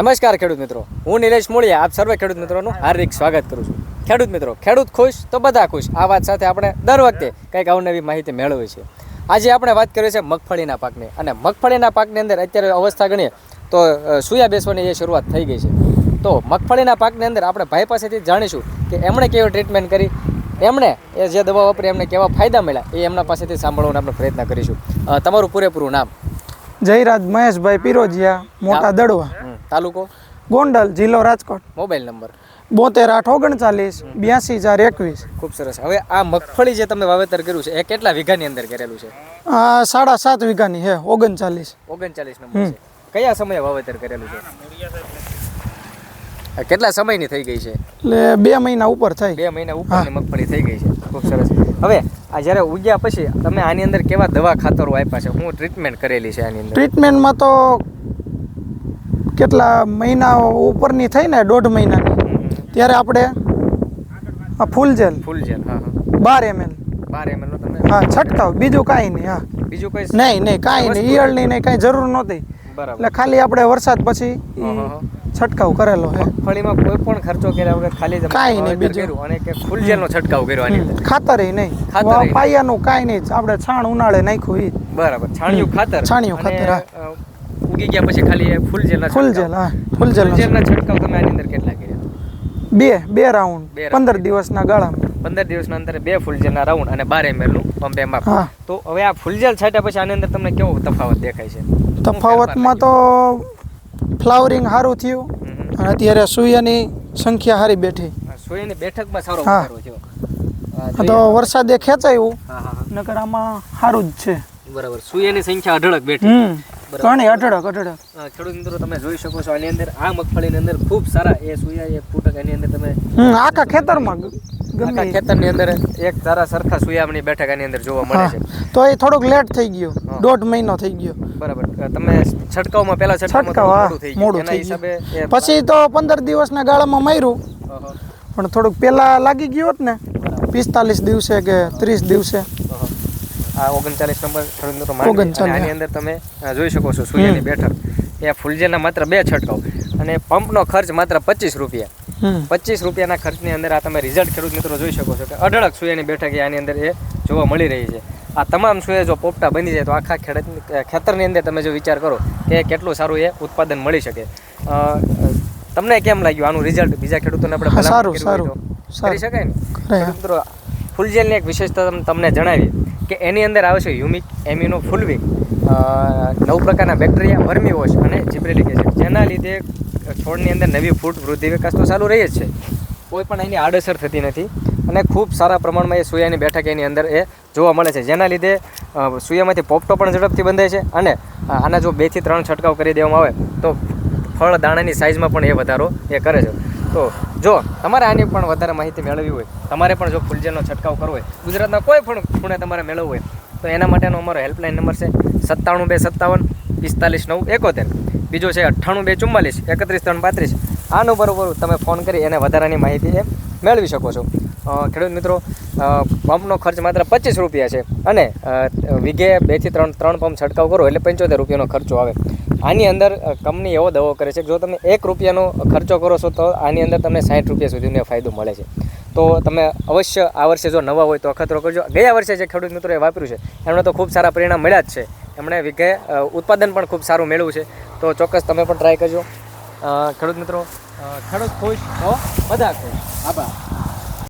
નમસ્કાર ખેડૂત મિત્રો. હું નિલેશ મોળિયા આપ સર્વે ખેડૂત મિત્રોનું હાર્દિક સ્વાગત કરું છું. ખેડૂત મિત્રો ખેડૂત ખુશ તો બધા ખુશ. આ વાત સાથે આપણે દર વખતે કંઈક અવનવી માહિતી મેળવીએ છીએ. આજે આપણે વાત કરીએ છીએ મગફળીના પાકની. અને મગફળીના પાકની અંદર અત્યારે અવસ્થા ગણીએ તો સુયા બેસવાની એ શરૂઆત થઈ ગઈ છે. તો મગફળીના પાકની અંદર આપણે ભાઈ પાસેથી જાણીશું કે એમણે કેવી ટ્રીટમેન્ટ કરી એમણે એ જે દવા વાપરી એમને કેવા ફાયદા મળ્યા એ એમના પાસેથી સાંભળવાનો આપણે પ્રયત્ન કરીશું. તમારું પૂરેપૂરું નામ? જયરાજ મહેશભાઈ પિરોજિયા મોટા દડવા. તાલુકો? ગોંડલ જિલ્લો રાજકોટ. Mobile number. બોતેર આઠ ઓગણચાલીસ બ્યાસી ચાર એકવીસ. ખૂબ સરસ. હવે આ મગફળી જે તમે વાવેતર કર્યું છે એ કેટલા વીઘાની અંદર કરેલું છે? આ સાડા સાત વીઘાની હે ઓગણચાલીસ. ઓગણચાલીસ નંબર કયા સમયે વાવેતર કરેલું છે? કેટલા સમયની થઈ ગઈ છે? એટલે બે મહિના ઉપર થઈ બે મહિના ઉપર મગફળી થઈ ગઈ છે. ખૂબ સરસ. હવે આ જ્યારે ઉગ્યા પછી તમે આની અંદર કેવા દવા ખાતરો આપ્યા છે? હું ટ્રીટમેન્ટ કરેલી છે આની અંદર. ટ્રીટમેન્ટમાં તો કેટલા મહિના ઉપરની થઈ ને દોઢ મહિનાની ત્યારે આપણે ફૂલ જેલ. ફૂલ જેલ હા હા. બાર એમએલ બાર એમએલ તમે હા છંટકાવ બીજું કાંઈ નહીં હા. બીજું કઈ નહીં નહીં કાંઈ નહીં ઈયળની નહીં કાંઈ જરૂર નહોતી. એટલે ખાલી આપણે વરસાદ પછી. છંટકાવ કરેલો હે મગફળીમાં કોઈ પણ ખર્ચો કર્યા વગર ખાલી કાંઈ નહીં બીજું. અને કે ફૂલ જેલનો છંટકાવ કર્યો આની ખાતર નહીં. ખાતર પાયાનું કાંઈ નહીં આપણે છાણ ઉનાળે નાખ્યું એ બરાબર છાણિયું ખાતર છાણિયું ખાતર, ઉગી ગયા પછી ખાલી ફૂલ જેલના ફૂલ. જેલ હા ફૂલ જેલ જેલના છંટકાવ. તમે આની અંદર કેટલા કર્યા? બે બે રાઉન્ડ. પંદર દિવસના ગાળામાં. પંદર દિવસના અંતરે બે ફૂલ જેલના રાઉન્ડ અને બાર એમએલનું પંપે માપ તો હવે આ ફૂલ જેલ છાંટ્યા પછી આની અંદર તમને કેવો તફાવત દેખાય છે? તફાવતમાં તો ફ્લાવરિંગ સારું થયું અને અત્યારે સૂર્યની સંખ્યા સારી બેઠી. સૂર્યની બેઠકમાં સારો. વધારો થયો. તો વરસાદે ખેંચાયું. નકર આમાં સારું જ છે. બરાબર. સૂર્યની સંખ્યા અઢળક બેઠી. ઘણી અઢળક અઢળક. ખેડૂત મિત્રો તમે જોઈ શકો છો આની અંદર આ મગફળીની અંદર ખૂબ સારા એ સુયા એ ફૂટક એની અંદર તમે આખા ખેતરમાં આખા ખેતરની અંદર એક સારા સરખા સૂયામની બેઠક એની અંદર જોવા મળે છે. તો એ થોડોક લેટ થઈ ગયો. દોઢ મહિનો થઈ ગયો. બરાબર. તમે છંટકાવમાં પહેલા છંટકાવ મોડું થઈ હિસાબે પછી તો પંદર દિવસના ગાળામાં માર્યું. પણ થોડુંક પહેલા લાગી ગયું હોત ને પિસ્તાલીસ દિવસે કે ત્રીસ દિવસે. આ ઓગણચાલીસ નંબર. અને 39, આની અંદર તમે જોઈ શકો છો સૂર્યની બેઠક. એ ફૂલજેના માત્ર બે છંટકાવ. અને પંપનો ખર્ચ માત્ર પચીસ રૂપિયા. પચીસ રૂપિયાના ખર્ચની અંદર આ તમે રિઝલ્ટ ખેડૂત મિત્રો જોઈ શકો છો કે અઢળક સૂયાની બેઠક આની અંદર એ જોવા મળી રહી છે. આ તમામ સૂયા જો પોપટા બની જાય તો આખા ખેડૂત ખેતરની અંદર તમે જો વિચાર કરો કે કેટલું સારું એ ઉત્પાદન મળી શકે. તમને કેમ લાગ્યું આનું રિઝલ્ટ બીજા ખેડૂતોને આપણે સારું, સારું. કરી શકાય ને? મિત્રો ફૂલજેલની એક વિશેષતા તમ- તમને જણાવી. કે એની અંદર આવે છે હ્યુમિક એમ્યુનો ફુલવિક નવ પ્રકારના બેક્ટેરિયા, વર્મી વોશ અને જીબ્રેલિક એસિડ. જેના લીધે છોડની અંદર નવી ફૂટ વૃદ્ધિ વિકાસ તો ચાલુ રહી જ છે. કોઈ પણ એની આડઅસર થતી નથી અને ખૂબ સારા પ્રમાણમાં એ સૂયાની બેઠક એની અંદર એ જોવા મળે છે. જેના લીધે સૂયામાંથી પોપટો પણ ઝડપથી બંધાય છે અને આના જો બેથી ત્રણ છંટકાવ કરી દેવામાં આવે તો ફળ દાણાની સાઇઝમાં પણ એ વધારો એ કરે છે. તો જો, તમારે આની પણ વધારે માહિતી મેળવવી હોય, તમારે પણ જો ફૂલજેલનો છંટકાવ કરવો હોય, ગુજરાતના કોઈ પણ ખૂણે તમારે મેળવવું હોય, તો એના માટેનો અમારો હેલ્પલાઇન નંબર છે સત્તાણું બે સત્તાવન, પિસ્તાલીસ નવ, એકોતેર. બીજો છે અઠ્ઠાણું બે ચુમ્માલીસ, એકત્રીસ ત્રણ પાંત્રીસ. આ નંબર ઉપર તમે ફોન કરી એને વધારાની માહિતી એ મેળવી શકો છો. ખેડૂત મિત્રો પંપનો ખર્ચ માત્ર પચીસ રૂપિયા છે અને વીઘે બેથી ત્રણ ત્રણ પંપ છંટકાવ કરો એટલે પંચોતેર રૂપિયાનો ખર્ચો આવે. આની અંદર કંપની એવો દવો કરે છે કે જો તમે એક રૂપિયાનો ખર્ચો કરો છો તો આની અંદર તમને સાઠ રૂપિયા સુધીનો ફાયદો મળે છે. તો તમે અવશ્ય આ વર્ષે જો નવા હોય તો અખતરો કરજો. ગયા વર્ષે જે ખેડૂત મિત્રોએ વાપર્યું છે, એમણે તો ખૂબ સારા પરિણામ મળ્યા જ છે. એમણે વિઘે ઉત્પાદન પણ ખૂબ સારું મેળવ્યું છે. તો ચોક્કસ તમે પણ ટ્રાય કરજો. ખેડૂત મિત્રો ખેડૂત ખુશ તો બધા ખુશ. આભાર.